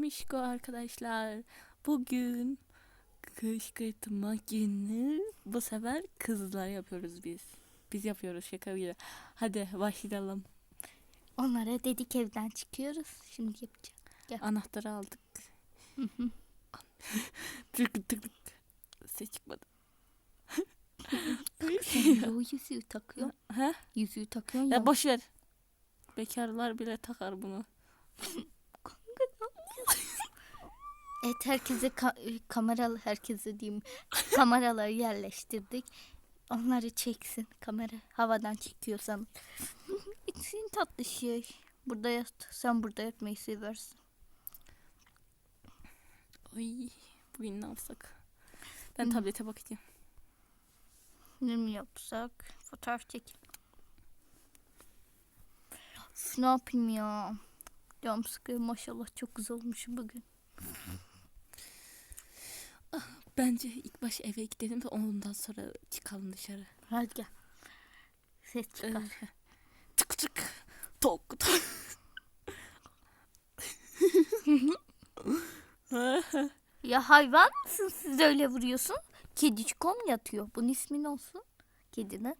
Mişko arkadaşlar. Bugün kışkırtma günü. Bu sefer kızlar yapıyoruz biz. Biz yapıyoruz şaka gibi. Hadi başlayalım. Onlara dedik evden çıkıyoruz. Şimdi yapacağım. Anahtarı aldık. Tık tık tık. Ses çıkmadı. Sen o yüzüğü takıyor. ha? Yüzüğü takıyorsun ya. Ya boş ver. Bekarlar bile takar bunu. Evet herkese ka- kameralı herkese diyeyim. kameraları yerleştirdik. Onları çeksin. Kamera havadan çekiyorsan. İçin tatlı şey. Burada yat. Sen burada yatmayı seversin. Ay, bugün ne yapsak? Ben tablete bakacağım. Ne mi yapsak? Fotoğraf çek. Ne yapayım ya? Canım sıkıyor maşallah çok güzel olmuş bugün. Bence ilk baş eve gidelim ve ondan sonra çıkalım dışarı. Hadi gel. Ses çıkar. Ee, tık tık. Tok tok. Ya hayvan mısın siz öyle vuruyorsun? Kedickom yatıyor. Bunun ismi ne olsun? Kedinin.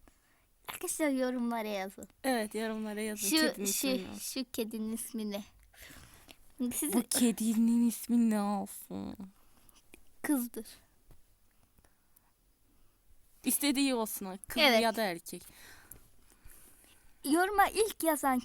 Arkadaşlar yorumlara yazın. evet yorumlara yazın. Şu, kedinin şu, ismini. şu kedinin ismini. Siz Bu kedinin ismi ne olsun? kızdır. İstediği olsun. Kız Evet. ya da erkek. Yoruma ilk yazan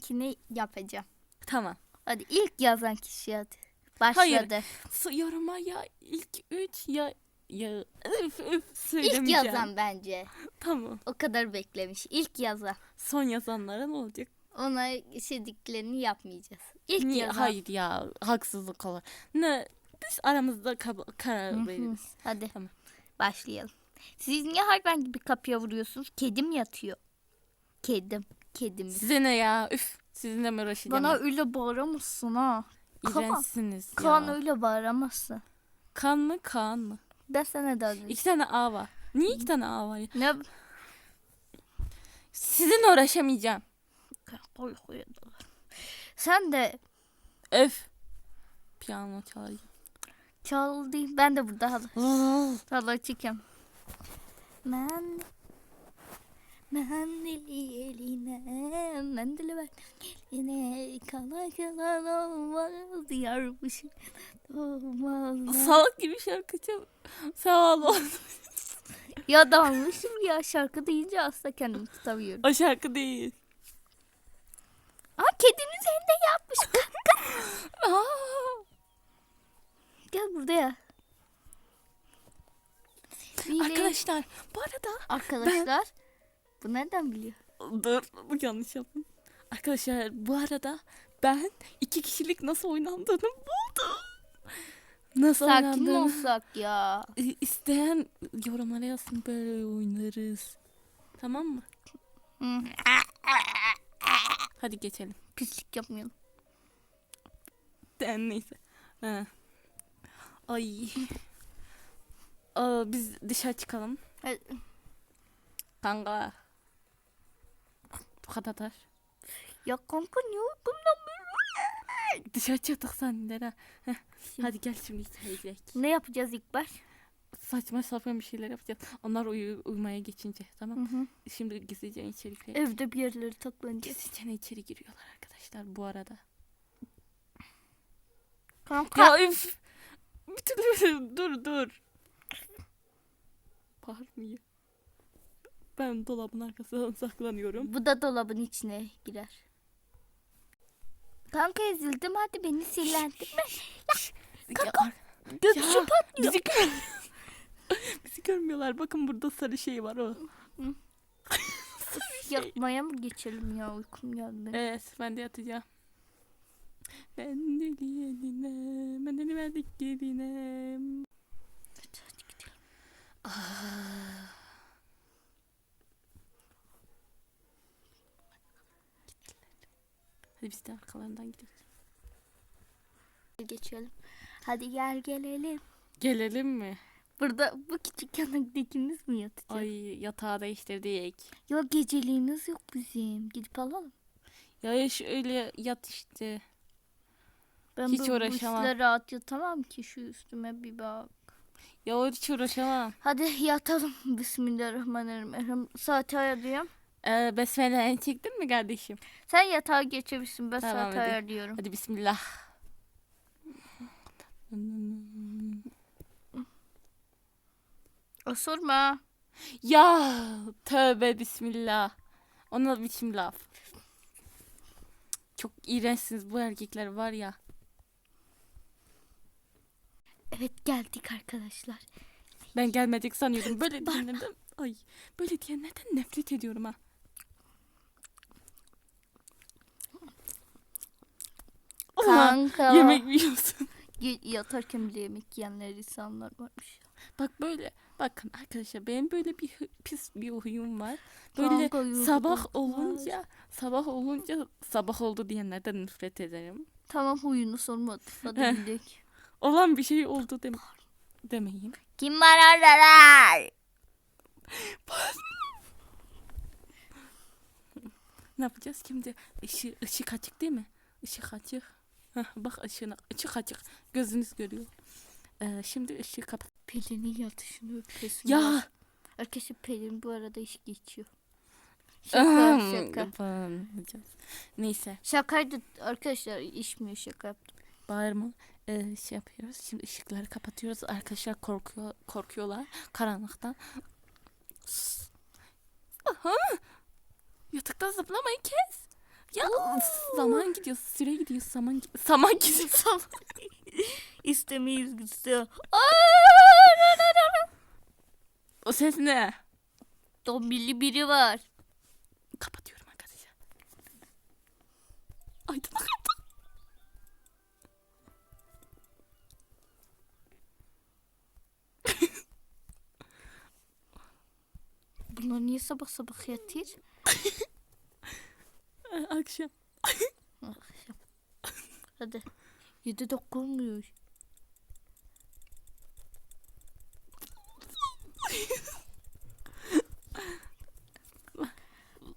yapacağım. Tamam. Hadi ilk yazan kişi hadi. Başladı. Hayır. S- yoruma ya ilk üç ya ya üf İlk söylemeyeceğim. yazan bence. Tamam. O kadar beklemiş. İlk yazan. Son yazanlara ne olacak? Ona istediklerini yapmayacağız. İlk Niye? yazan. Hayır ya haksızlık olur. Ne? Biz aramızda kab- karar veririz. Hadi Tamam. başlayalım. Siz niye hayvan gibi kapıya vuruyorsunuz? Kedim yatıyor. Kedim. Kedimiz. Size ne ya? Üf. Sizinle mi uğraşacağım? Bana öyle bağıramazsın ha. Kaan. İğrençsiniz Kaan ya. öyle bağıramazsın. Kan mı? Kaan mı? Ben sana da öyle- İki tane A var. Niye iki tane A var? ya? Ne? Sizinle uğraşamayacağım. Koy, koy. Sen de Öf. Piyano çalacağım. çaldı. Ben de burada hadi. Hadi çıkayım. Ben Mendili eline, mendili ver eline, kala kala olmaz, yarmış olmaz. Salak gibi şarkı çal. Sağ ol. Ya dalmışım ya şarkı deyince asla kendimi tutamıyorum. o şarkı değil. Aa kedinin elinde yapmış. Aa. Gel buraya. Biri- Arkadaşlar bu arada Arkadaşlar. Bu nereden biliyor? dur bu yanlış yaptım. Arkadaşlar bu arada ben iki kişilik nasıl oynandığını buldum. Nasıl Sakin oynandığını. olsak ya? İ- İsteyen yorumlara yazsın böyle oynarız. Tamam mı? Hadi geçelim. Pislik yapmayalım. Den neyse. Ha. Ay. Aa, biz dışarı çıkalım. Hadi. Kanka. Kadar. Ya kanka niye uykumdan böyle? Dışarı çıktık zanneder ha. Heh, Hadi gel şimdi içeri gidelim. Ne yapacağız ilk baş? Saçma sapan bir şeyler yapacağız. Onlar uyu uyumaya geçince tamam. Hı hı. Şimdi gizlice içeri girelim. Evde bir yerlere taklanacağız. Gizlice içeri giriyorlar arkadaşlar bu arada. Kanka. Ya üf. Bir türlü dur dur. Bağırmıyor. Ben dolabın arkasından saklanıyorum. Bu da dolabın içine girer. Kanka ezildim hadi beni sinirlendirme. Kanka, ya, patlıyor. bizi, gör- bizi görmüyorlar. Bakın burada sarı şey var o. Yatmaya mı geçelim ya uykum geldi. Evet ben de yatacağım. Ben deli eline, ben deli verdik geline. Hadi. Ah. Hadi biz de arkalarından gidelim. Geçelim. Hadi gel gelelim. Gelelim mi? Burada bu küçük yanıktakiniz mi yatacak? Ay yatağı değiştirdik. Ya geceliğimiz yok bizim. Gidip alalım. Ya şöyle yat işte. Ben Hiç bu, bu uğraşamam. üstle rahat yatamam ki şu üstüme bir bak. Ya hiç uğraşamam. Hadi yatalım. Bismillahirrahmanirrahim. Saati ayarlıyorum. Ee, besmele'ni çektin mi kardeşim? Sen yatağa geçebilirsin. Ben Tamam, saati hadi. ayarlıyorum. Hadi bismillah. Osurma. Ya tövbe bismillah. Ona biçim laf. Çok iğrençsiniz bu erkekler var ya. Evet geldik arkadaşlar. Ben gelmedik sanıyordum. Böyle diyenlerden ay böyle diyenlerden nefret ediyorum ha. Ulan, Kanka. yemek yiyorsun. Y- yatarken bile yemek yiyenler insanlar varmış. Bak böyle bakın arkadaşlar benim böyle bir hı- pis bir huyum var. Böyle Kanka, sabah olunca sabah olunca sabah oldu diyenlerden nefret ederim. Tamam huyunu sormadım. Hadi Heh. gidelim. Olan bir şey oldu dem demeyin. Kim var orada? Ne yapacağız şimdi? Işık, ışık açık değil mi? Işık açık. Heh, bak ışığına açık açık. Gözünüz görüyor. Ee, şimdi ışığı kapat. Pelin'in yatışını öpüyorsun. Ya! Arkadaşlar Pelin bu arada iş geçiyor. Şaka şaka. Neyse. Şakaydı arkadaşlar içmiyor şaka yaptım. Bağırma. Ee, şey yapıyoruz. Şimdi ışıkları kapatıyoruz. Arkadaşlar korkuyor, korkuyorlar karanlıktan. Aha! Yataktan zıplamayı kes. Ya zaman gidiyor, süre gidiyor, zaman gidiyor. Zaman gidiyor. İstemeyiz güzel. o ses ne? Dombili biri var. Kapatıyorum arkadaşlar. Aydınlık sabah sabah yatır? Akşam. Akşam. Hadi. Yedi dakika olmuyor.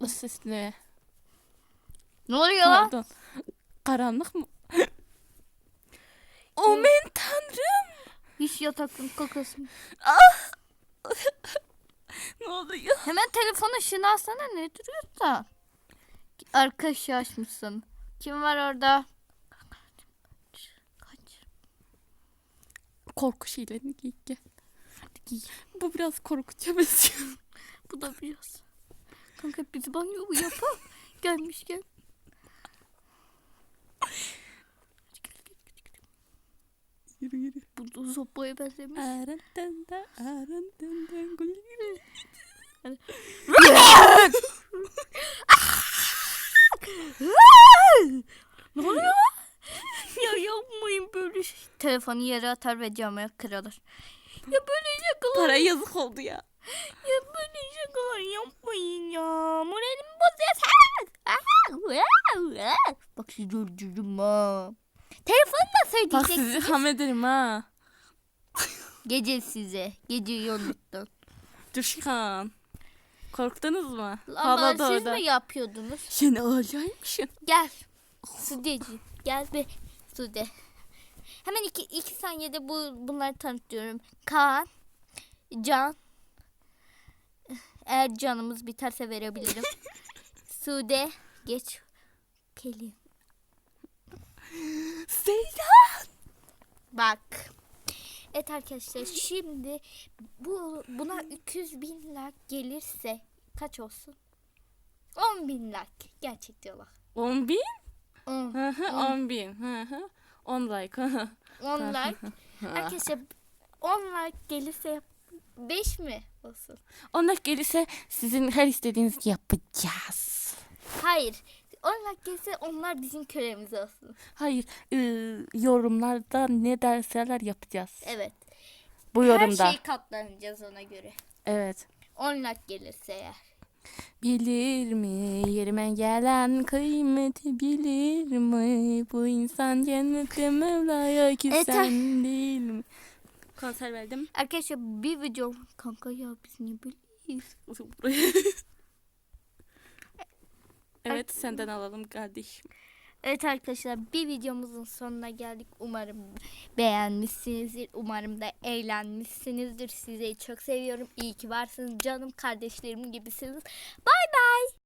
Ses ne? Ne oluyor lan? Karanlık mı? Aman tanrım. Hiç yatakın kakasın. Oluyor? Hemen telefon ışığını alsana ne duruyorsun? Arkadaş açmışsın. Kim var orada? Kaç. Korku şeylerini giy gel. Hadi giy. Bu biraz korkuca benziyor. Bu da biraz. Kanka biz banyo bu yapalım. Gelmişken. Yürü yürü. Bu da sopaya benzemiş. Arantanda, arantanda, gülü. Ne oluyor? ya yapmayın böyle şey. Telefonu yere atar ve cama kırılır. Ya böyle şakalar, Para yazık oldu ya. ya böyle şakalar yapmayın ya. Moralimi bozuyorsun. Bak sizi öldürürüm ha. Telefonu da Bak söyleyeceksin. sizi ham ederim ha. Gece size. Geceyi unuttum. Düşkan. Korktunuz mu? Ama Havada siz orada. mi yapıyordunuz? Sen acayipsin. Gel. Sudeciğim. Gel bir Sude. Hemen iki, iki saniyede bu bunları tanıtıyorum. Kaan, Can. Eğer canımız biterse verebilirim. Sude, geç. Pelin. Seyda. Bak. Evet arkadaşlar şimdi bu buna 200 bin like gelirse kaç olsun? 10 bin like. Gerçek diyorlar. 10 bin? 10. Hı hı, 10 bin. Hı hı. 10 like. Hı hı. 10 like. Arkadaşlar 10 like gelirse 5 mi olsun? Onlar gelirse sizin her istediğinizi yapacağız. Hayır. 10 like gelirse onlar bizim kölemiz olsun. Hayır, ıı, yorumlarda ne derseler yapacağız. Evet. Bu Her yorumda. şeyi katlanacağız ona göre. Evet. 10 like gelirse eğer. Bilir mi yerime gelen kıymeti bilir mi? Bu insan cennette Mevla'ya ki Evet, sen değil mi? Konser verdim. Arkadaşlar bir video kanka ya biz ne biliriz. evet senden alalım kardeşim. Evet arkadaşlar bir videomuzun sonuna geldik. Umarım beğenmişsinizdir. Umarım da eğlenmişsinizdir. Sizi çok seviyorum. İyi ki varsınız. Canım kardeşlerim gibisiniz. Bay bay.